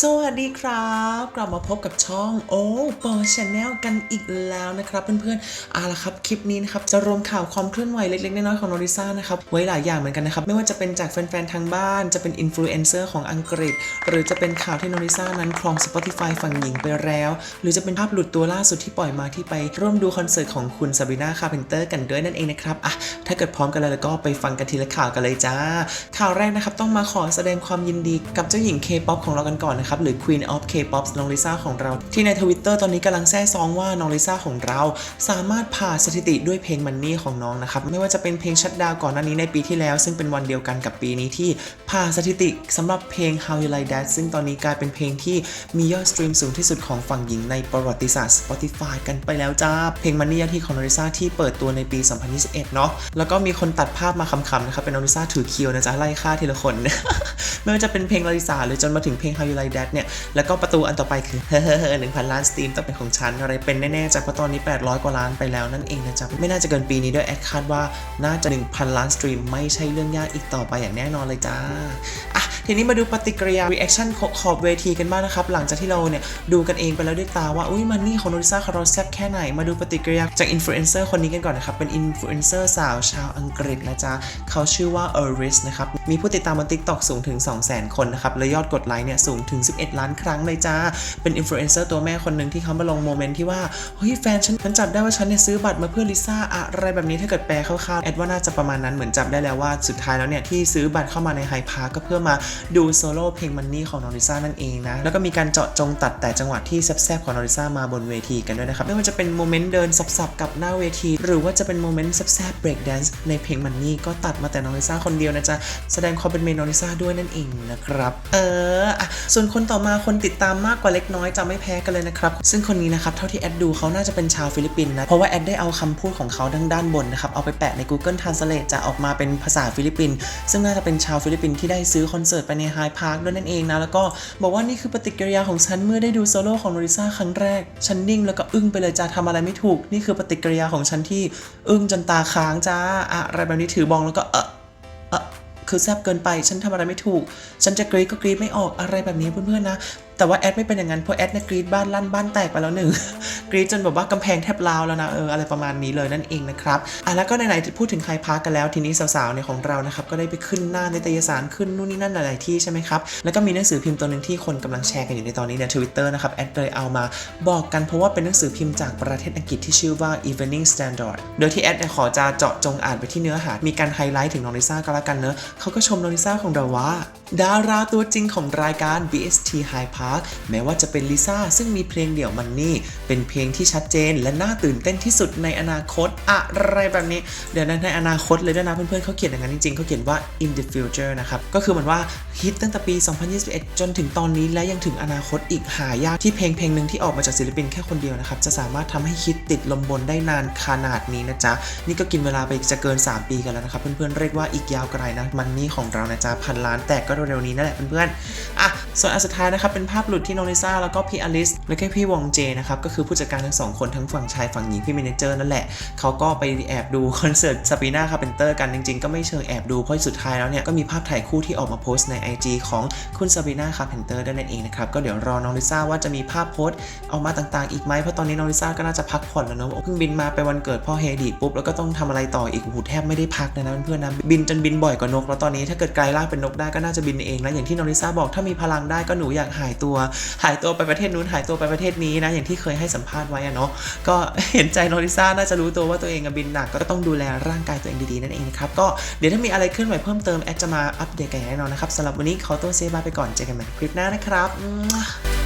สวัสดีครับ กลับมาพบกับช่องโอ้เปอร์ชแนลกันอีกแล้วนะครับเพื่อนๆเอาละครับคลิปนี้นะครับจะรวมข่าวความเคลื่อนไหวเล็กๆน้อยๆของโนริซ่านะครับไว้หลายอย่างเหมือนกันนะครับไม่ว่าจะเป็นจากแฟนๆทางบ้านจะเป็นอินฟลูเอนเซอร์ของอังกฤษ หรือจะเป็นข่าวที่โนริซ่านั้นครอง Spotify ฝั่งหญิงไปแล้ว หรือจะเป็นภาพหลุดตัวล่าสุดที่ปล่อยมาที่ไปร่วมดูคอนเสิร์ตของคุณซาบิน่าคาเพนเตอร์กันด้วยนั่นเองนะครับอะถ้าเกิดพร้อมกันแล้วแล้วก็ไปฟังกันทีละข่าวกันเลยจ้า ข่าวแรกนะครับต้องมาขอแสดงความยินดีกับเจ้าหญิง K-POP ของเรากันก่อนนะครับหรือ Queen of K-POP น้องลิซ่าของเรา ที่ในทวิตเตอร์ตอนนี้กำลังแซ่ซองว่าน้องลิซ่าของเรา สามารถผ่าสถิติด้วยเพลงมันนี่ของน้องนะครับไม่ว่าจะเป็นเพลงชัดดาวก่อนหน้านี้ในปีที่แล้ว ซึ่งเป็นวันเดียวกันกับปีนี้ที่ผ่าสถิติสำหรับเพลง How You Like That ซึ่งตอนนี้กลายเป็นเพลงที่มียอดสตรีมสูงที่สุดของฝั่งหญิงในประวัติศาสตร์ Spotify กันไปแล้วจ้าเพลงมันนี่ยอดที่ของน้องลิซ่าที่เปิดตัวในปี 2021 เนาะแล้วก็มีคนตัดภาพมาคำๆนะครับเป็นน้องลิซ่าถือเคียวนะจ๊ะไล่ฆ่าทีละคน ไม่ว่าจะเป็นเพลงลาลิสาหรือจนมาถึงเพลง How You Like That เนี่ย แล้วก็ประตูอันต่อไปคือเฮ้อเฮ้อเฮ้อหนึ่งพันล้านสตรีมต้องเป็นของฉันอะไรเป็นแน่ๆจากเพราะตอนนี้ 800 กว่าล้านไปแล้วนั่นเองนะจ๊ะไม่น่าจะเกินปีนี้ด้วยแอคคาดว่าน่าจะ 1,000 ล้านสตรีมไม่ใช่เรื่องยากอีกต่อไปอย่างแน่นอนเลยจ้า ทีนี้มาดูปฏิกิริยา reaction ขอบเวทีกันบ้างนะครับ หลังจากที่เราเนี่ยดูกันเองไปแล้วด้วยตาว่า อุ้ยมันนี่ของโนริซ่าคาร์โรแซบแค่ไหน มาดูปฏิกิริยาจากอินฟลูเอนเซอร์คนนี้กันก่อนนะครับ เป็นอินฟลูเอนเซอร์สาวชาวอังกฤษนะจ๊ะ เขาชื่อว่าเอริสนะครับ มีผู้ติดตามบน TikTok สูงถึง 200,000 คนนะครับ และยอดกดไลค์เนี่ยสูงถึง 11 ล้านครั้งเลยจ้า เป็นอินฟลูเอนเซอร์ตัวแม่คนหนึ่งที่เขามาลงโมเมนต์ที่ว่า เฮ้ยแฟนฉันฉันจับได้ว่าฉันเนี่ยซื้อบัตรมาเพื่อลิซ่าอะไรแบบนี้ถ้าเกิดแปลคร่าวๆแอดว่าน่าจะประมาณนั้นเหมือนจับได้แล้วว่าสุดท้ายแล้วเนี่ยที่ซื้อบัตรเข้ามาในไฮพาร์ก็เพื่อมาดูโซโล่เพลงมันนี่ของนอริซ่านั่นเองนะ แล้วก็มีการเจาะจงตัดแต่จังหวะที่แซ่บๆของนอริซ่ามาบนเวทีกันด้วยนะครับไม่ว่าจะเป็นโมเมนต์เดินสับๆกับหน้าเวที หรือว่าจะเป็นโมเมนต์แซ่บๆเบรกแดนซ์ในเพลงมันนี่ก็ตัดมาแต่นอริซ่าคนเดียวนะจ๊ะแสดงความเป็นเมนนอริซ่าด้วยนั่นเองนะครับเออส่วนคนต่อมาคนติดตามมากกว่าเล็กน้อยจะไม่แพ้กันเลยนะครับซึ่งคนนี้นะครับเท่าที่แอดดูเขาน่าจะเป็นชาวฟิลิปปินส์นะเพราะว่าแอดได้เอาคำพูดของเขาด้านด้านบนนะครับเอาไปแปะใน Google Translate จะออกมาเป็นภาษาฟิลิปปินส์ซึ่งน่าจะเป็นชาวฟิลิปปินส์ที่ได้ซื้อคอนเสิร์ตไปในไฮพาร์คด้วยนั่นเองนะ แล้วก็บอกว่านี่คือปฏิกิริยาของฉันเมื่อได้ดูโซโล่ของโนริซ่าครั้งแรก ฉันนิ่งแล้วก็อึ้งไปเลยจ้าทำอะไรไม่ถูก นี่คือปฏิกิริยาของฉันที่อึ้งจนตาค้างจ้าอะไรแบบนี้ถือบองแล้วก็เออเออคือแซบเกินไป ฉันทำอะไรไม่ถูก ฉันจะกรีดก็กรีดไม่ออกอะไรแบบนี้เพื่อนๆนะ แต่ว่าแอดไม่เป็นอย่างนั้นเพราะแอดเนี่ยกรีดบ้านลั่นบ้านแตกไปแล้วหนึ่งกรีดจนแบบว่ากำแพงแทบลาวแล้วนะเอออะไรประมาณนี้เลยนั่นเองนะครับอะแล้วก็ไหนๆพูดถึงไฮพาร์คกันแล้วทีนี้สาวๆเนี่ยของเรานะครับก็ได้ไปขึ้นหน้านิตยสารขึ้นนู่นนี่นั่นหลายๆที่ใช่ไหมครับแล้วก็มีหนังสือพิมพ์ตัวหนึ่งที่คนกำลังแชร์กันอยู่ในตอนนี้ในทวิตเตอร์นะครับแอดเลยเอามาบอกกันเพราะว่าเป็นหนังสือพิมพ์จากประเทศอังกฤษที่ชื่อว่า Evening Standard โดยที่แอดเนี่ยขอจะเจาะจงอ่านไปที่เนื้อหา มีการไฮไลท์ถึงนอริซ่าก็แล้วกันเนอะเขาก็ชมนอริซ่าของเราว่า ดาราตัวจริงของรายการ BST High Park แม้ว่าจะเป็นลิซ่าซึ่งมีเพลงเดี่ยวมันนี่เป็นเพลงที่ชัดเจน และน่าตื่นเต้นที่สุดในอนาคตอะไรแบบนี้ เดี๋ยวนั้นในอนาคตเลยด้วยนะเพื่อนๆเขาเขียนอย่างนั้นจริงๆเขาเขียนว่า in the future นะครับ ก็คือเหมือนว่าฮิตตั้งแต่ปี 2021 จนถึงตอนนี้และยังถึงอนาคตอีกหายากที่เพลงเพลงหนึ่งที่ออกมาจากศิลปินแค่คนเดียวนะครับจะสามารถทำให้ฮิตติดลมบนได้นานขนาดนี้นะจ๊ะนี่ก็กินเวลาไปจะเกิน 3 ปีกันแล้วนะครับเพื่อนๆเรียกว่าอีกยาวไกลนะมันนี่ของเรานะจ๊ะพันล้านแต่ก็เร็วๆนี้นั่นแหละเพื่อนๆอะส่วนอันสุดท้ายนะครับเป็นภาพหลุดที่โนลิซ่าแล้วก็พี่อลิสและก็พี่วองเจนะครับก็คือผู้จัดการทั้งสองคนทั้งฝั่งชายฝั่งหญิงพี่เมเนเจอร์นั่นแหละเขาก็ไปแอบดูคอนเสิร์ตซาปีน่าคาเพนเตอร์กันจริงๆ ก็ไม่เชิงแอบดูเพราะสุดท้ายแล้วเนี่ยก็มีภาพถ่ายคู่ที่ออกมาโพสต์ใน IG ของคุณซาบีน่าคาเพนเตอร์ด้วยนั่นเองนะครับก็เดี๋ยวรอน้องลิซ่าว่าจะมีภาพโพสต์ออกมาต่างๆ อีกไหมเพราะตอนนี้น้องลิซ่าก็น่าจะพักผ่อนแล้วเนอะเพิ่งบินมาไปวันเกิดพ่อเฮดีปุ๊บแล้วก็ต้องทำอะไรต่ออีกโอ้โหแทบไม่ได้พักนะเพื่อนๆนะบินจนบินบ่อยกว่านกแล้วตอนนี้ถ้าเกิดกลายร่าเป็นนกได้ก็น่าจะบินเองแล้วอย่างที่น้องลิซ่าบอกถ้ามีพลังได้ก็หนูอยากหายตัว หายตัวไปประเทศนู้นหายตัวไปประเทศนี้นะอย่างที่เคยให้สัมภาษณ์ไว้อะเนาะก็เห็นใจโนริซ่าน่าจะรู้ตัวว่าตัวเองบินหนักก็ต้องดูแลร่างกายตัวเองดีๆนั่นเองนะครับก็เดี๋ยวถ้ามีอะไรเคลื่อนไหวเพิ่มเติมแอดจะมาอัปเดตกันแน่นอนนะครับสำหรับวันนี้ขอตัวเซบายไปก่อนเจอกันใหม่คลิปหน้านะครับ